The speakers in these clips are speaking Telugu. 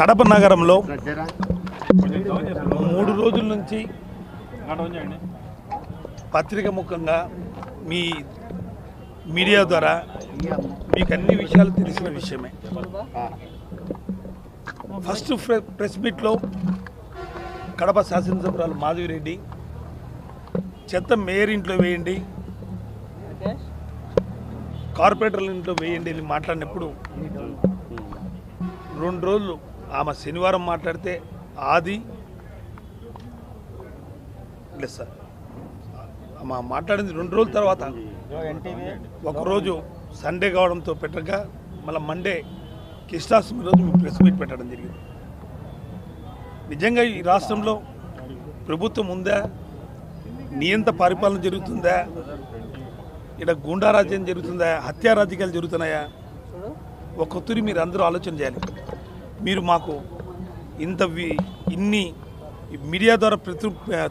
కడప నగరంలో మూడు రోజుల నుంచి పత్రిక ముఖంగా మీ మీడియా ద్వారా మీకు అన్ని విషయాలు తెలిసిన విషయమే. ఫస్ట్ ప్రె- ప్రెస్ మీట్లో కడప శాసనసభ్యురాలు మాధవిరెడ్డి చెత్త మేయర్ ఇంట్లో వేయండి కార్పొరేటర్ల ఇంట్లో వేయండి అని మాట్లాడినప్పుడు రెండు రోజులు ఆమె శనివారం మాట్లాడితే ఆది లేదు సార్. ఆమె మాట్లాడింది రెండు రోజుల తర్వాత. ఒకరోజు సండే కావడంతో పెట్టక మళ్ళీ మండే కృష్ణాష్టమి రోజు ప్రెస్ మీట్ పెట్టడం జరిగింది. నిజంగా ఈ రాష్ట్రంలో ప్రభుత్వం ఉందా? నియంత పరిపాలన జరుగుతుందా? ఇక్కడ గూండా రాజ్యం జరుగుతుందా? హత్యా రాజకీయాలు జరుగుతున్నాయా? ఒక్కొక్కరి మీరు అందరూ ఆలోచన చేయాలి. మీరు మాకు ఇంత ఇన్ని మీడియా ద్వారా ప్రతి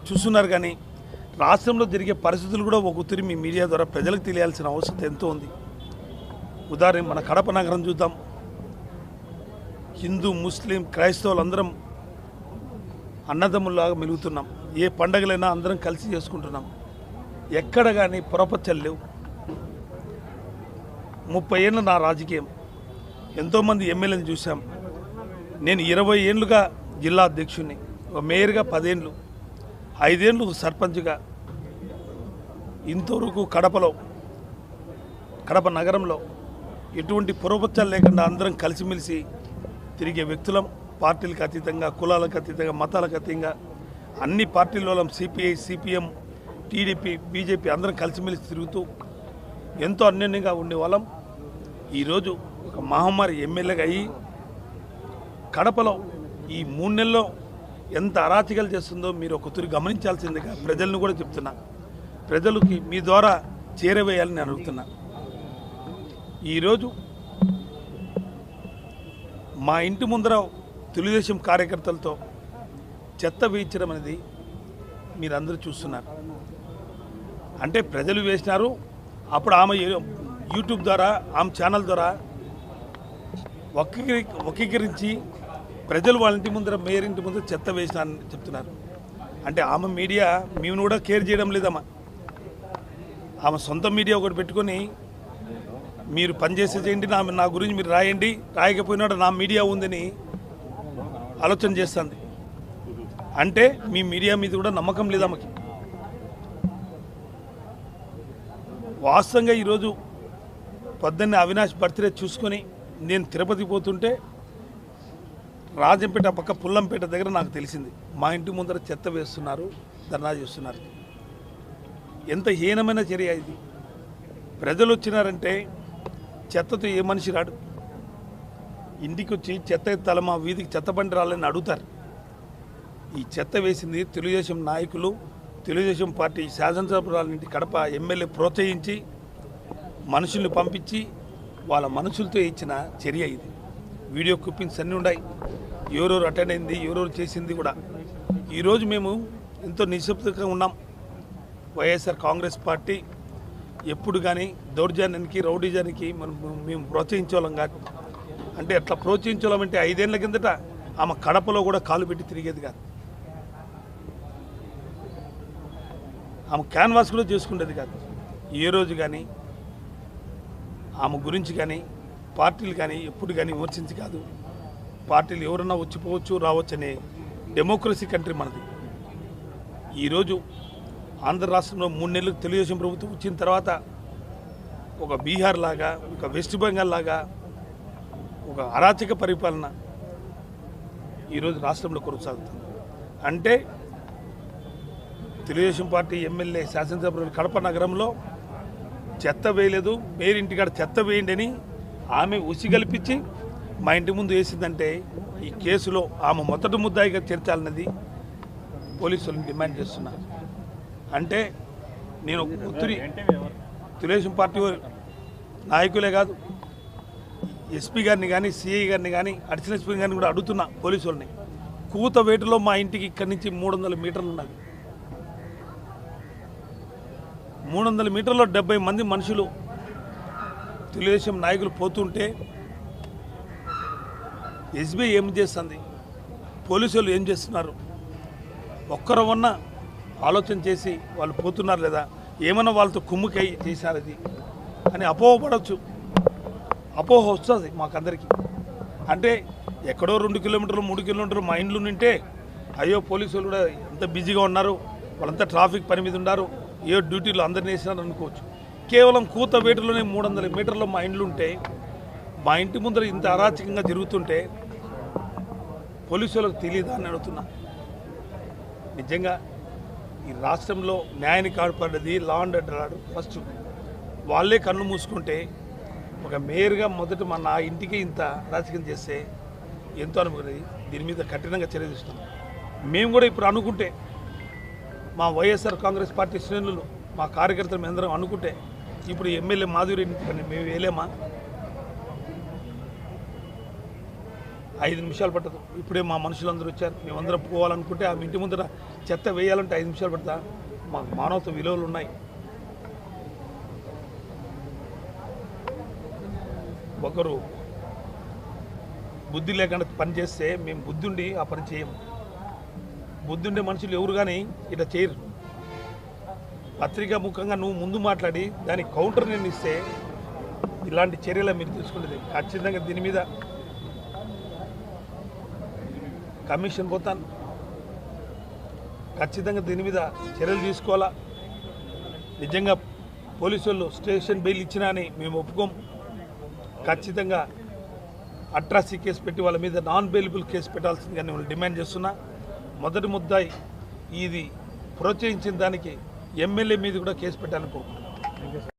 చూస్తున్నారు కానీ రాష్ట్రంలో జరిగే పరిస్థితులు కూడా ఒక ఉత్తిరి మీ మీడియా ద్వారా ప్రజలకు తెలియాల్సిన అవసరం ఎంతో ఉంది. ఉదాహరణ మన కడప నగరం చూద్దాం. హిందూ ముస్లిం క్రైస్తవులు అందరం అన్నదమ్ముల్లాగా మెలుగుతున్నాం. ఏ పండగలైనా అందరం కలిసి చేసుకుంటున్నాం. ఎక్కడ కానీ పొరపచ్చలు లేవు. ముప్పై ఏళ్ళ నా రాజకీయం. ఎంతోమంది ఎమ్మెల్యేని చూశాం. నేను ఇరవై ఏళ్ళుగా జిల్లా అధ్యక్షుడిని ఒక మేయర్గా పదేళ్ళు ఐదేళ్ళు సర్పంచ్గా. ఇంతవరకు కడపలో కడప నగరంలో ఎటువంటి పొరపచ్చాలు లేకుండా అందరం కలిసిమెలిసి తిరిగే వ్యక్తులం పార్టీలకు అతీతంగా కులాలకు అతీతంగా మతాలకు అతీతంగా అన్ని పార్టీల సిపిఐ సిపిఎం టీడీపీ బీజేపీ అందరం కలిసిమెలిసి తిరుగుతూ ఎంతో అన్యోన్యంగా ఉండే వాళ్ళం. ఈరోజు ఒక మహమ్మారి ఎమ్మెల్యేగా అయ్యి కడపలో ఈ మూడు నెలల్లో ఎంత అరాచకాలు చేస్తుందో మీరు ఒకసారి గమనించాల్సిందిగా ప్రజలను కూడా చెప్తున్నా. ప్రజలకి మీ ద్వారా చేరవేయాలని నేను అడుగుతున్నా. ఈరోజు మా ఇంటి ముందర తెలుగుదేశం కార్యకర్తలతో చెత్త వేయించడం అనేది మీరందరూ చూస్తున్నారు. అంటే ప్రజలు వేసినారు అప్పుడు ఆమె యూట్యూబ్ ద్వారా ఆమె ఛానల్ ద్వారా వక్రీకరి వక్రీకరించి ప్రజలు వాళ్ళ ఇంటి ముందర మేయర్ ఇంటి ముందర చెత్త వేసినారని చెప్తున్నారు. అంటే ఆమె మీడియా మేము కూడా కేర్ చేయడం లేదమ్మా. ఆమె సొంత మీడియా ఒకటి పెట్టుకొని మీరు పనిచేసే చేయండి నా నా గురించి మీరు రాయండి రాయకపోయినాడు నా మీడియా ఉందని ఆలోచన చేస్తుంది. అంటే మీ మీడియా మీద కూడా నమ్మకం లేదు ఆమెకి. వాస్తవంగా ఈరోజు పొద్దున్నే అవినాష్ బర్త్డే చూసుకొని నేను తిరుపతి పోతుంటే రాజంపేట పక్క పుల్లంపేట దగ్గర నాకు తెలిసింది. మా ఇంటి ముందర చెత్త వేస్తున్నారు ధర్నా చేస్తున్నారు. ఎంత హీనమైన చర్య ఇది. ప్రజలు వచ్చినారంటే చెత్తతో ఏ మనిషి రాడు. ఇంటికి వచ్చి చెత్త ఎత్తాల మా వీధికి చెత్త బండి రాలని అడుగుతారు. ఈ చెత్త వేసింది తెలుగుదేశం నాయకులు తెలుగుదేశం పార్టీ శాసనసభ్యురాలింటి కడప ఎమ్మెల్యే ప్రోత్సహించి మనుషుల్ని పంపించి వాళ్ళ మనుషులతో ఇచ్చిన చర్య ఇది. వీడియో క్లిప్పింగ్స్ అన్నీ ఉన్నాయి ఎవరెవరు అటెండ్ అయింది ఎవరెవరు చేసింది కూడా. ఈరోజు మేము ఎంతో నిశ్శబ్దంగా ఉన్నాం. వైఎస్ఆర్ కాంగ్రెస్ పార్టీ ఎప్పుడు కానీ దౌర్జన్యానికి రౌడీజానికి మనం మేము ప్రోత్సహించాలం కాదు. అంటే అట్లా ప్రోత్సహించాలంటే ఐదేళ్ళ కిందట ఆమె కడపలో కూడా కాలు పెట్టి తిరిగేది కాదు. ఆమె క్యాన్వాస్ కూడా చేసుకునేది కాదు. ఏ రోజు కానీ ఆమె గురించి కానీ పార్టీలు కానీ ఎప్పుడు కానీ విమర్శించి కాదు. పార్టీలు ఎవరన్నా వచ్చిపోవచ్చు రావచ్చు అనే డెమోక్రసీ కంట్రీ మనది. ఈరోజు ఆంధ్ర రాష్ట్రంలో మూడు నెలలు తెలుగుదేశం ప్రభుత్వం వచ్చిన తర్వాత ఒక బీహార్ లాగా ఒక వెస్ట్ బెంగాల్ లాగా ఒక అరాచక పరిపాలన ఈరోజు రాష్ట్రంలో కొనసాగుతుంది. అంటే తెలుగుదేశం పార్టీ ఎమ్మెల్యే శాసనసభ్యులు కడప నగరంలో చెత్త వేయలేదు మేరీ చెత్త వేయండి అని ఆమె ఉసి కల్పించి మా ఇంటి ముందు వేసిందంటే ఈ కేసులో ఆమె మొదటి ముద్దాయిగా చేర్చాలన్నది పోలీసులను డిమాండ్ చేస్తున్నారు. అంటే నేను ఒక ఒత్తిడి తెలుగుదేశం పార్టీ నాయకులే కాదు ఎస్పీ గారిని కానీ సిఐ గారిని కానీ అడిషనల్ ఎస్పీ గారిని కూడా అడుగుతున్నా పోలీసు వాళ్ళని కూత వేటులో మా ఇంటికి ఇక్కడి నుంచి మూడు వందల మీటర్లు ఉన్నది మూడు వందల మీటర్లో డెబ్బై మంది మనుషులు తెలుగుదేశం నాయకులు పోతుంటే ఎస్బీఐ ఏం చేస్తుంది? పోలీసులు ఏం చేస్తున్నారు? ఒక్కరు ఉన్న ఆలోచన చేసి వాళ్ళు పోతున్నారు లేదా? ఏమైనా వాళ్ళతో కుమ్ముకై చేశారు అది అని అపోహపడవచ్చు అపోహ వస్తుంది మాకందరికీ. అంటే ఎక్కడో రెండు కిలోమీటర్లు మూడు కిలోమీటర్లు మా ఇండ్లు ఉంటే అయ్యో పోలీసులు కూడా ఎంత బిజీగా ఉన్నారు వాళ్ళంతా ట్రాఫిక్ పని మీద ఉన్నారు ఏ డ్యూటీలు అందరిని వేసినారు అనుకోవచ్చు. కేవలం కూత వేటలోనే మూడు వందల మీటర్లు మా ఇండ్లు ఉంటే మా ఇంటి ముందర ఇంత అరాచకంగా జరుగుతుంటే పోలీసులకు తెలియదా అని అడుగుతున్నా. నిజంగా ఈ రాష్ట్రంలో న్యాయాన్ని కాపాడేది లా అండ్ ఆర్డర్ ఫస్ట్ వాళ్ళే కన్ను మూసుకుంటే ఒక మేయర్గా మొదట మన నా ఇంటికి ఇంత రాజకీయం చేస్తే ఎంతో అనుకునేది దీని మీద కఠినంగా చర్య తీసుకున్నాం. మేము కూడా ఇప్పుడు అనుకుంటే మా వైఎస్ఆర్ కాంగ్రెస్ పార్టీ శ్రేణులు మా కార్యకర్తలు మేము అందరం అనుకుంటే ఇప్పుడు ఎమ్మెల్యే మాధురి మేము వేయలేమా? ఐదు నిమిషాలు పట్టదు. ఇప్పుడే మా మనుషులందరూ వచ్చారు. మేమందరం పోవాలనుకుంటే ఆ ఇంటి ముందర చెత్త వేయాలంటే ఐదు నిమిషాలు పడతా. మాకు మానవత విలువలు ఉన్నాయి. ఒకరు బుద్ధి లేకుండా పని చేస్తే మేము బుద్ధి ఉండి ఆ పని చేయము. బుద్ధి ఉండే మనుషులు ఎవరు కానీ ఇట్లా చేయరు. పత్రికా ముఖంగా నువ్వు ముందు మాట్లాడి దానికి కౌంటర్ నేను ఇస్తే ఇలాంటి చర్యలు మీరు తీసుకునేది ఖచ్చితంగా దీని మీద కమిషన్ పోతాను. ఖచ్చితంగా దీని మీద చర్యలు తీసుకోవాలా? నిజంగా పోలీసు స్టేషన్ బెయిల్ ఇచ్చినా అని మేము ఒప్పుకోం. ఖచ్చితంగా అట్రాసిటీ కేసు పెట్టి వాళ్ళ మీద నాన్ బెయిలబుల్ కేసు పెట్టాల్సిందిగా నేను డిమాండ్ చేస్తున్నా. మొదటి ముద్దాయి ఇది ప్రోత్సహించిన దానికి ఎమ్మెల్యే మీద కూడా కేసు పెట్టాలని కోరుకుంటున్నాను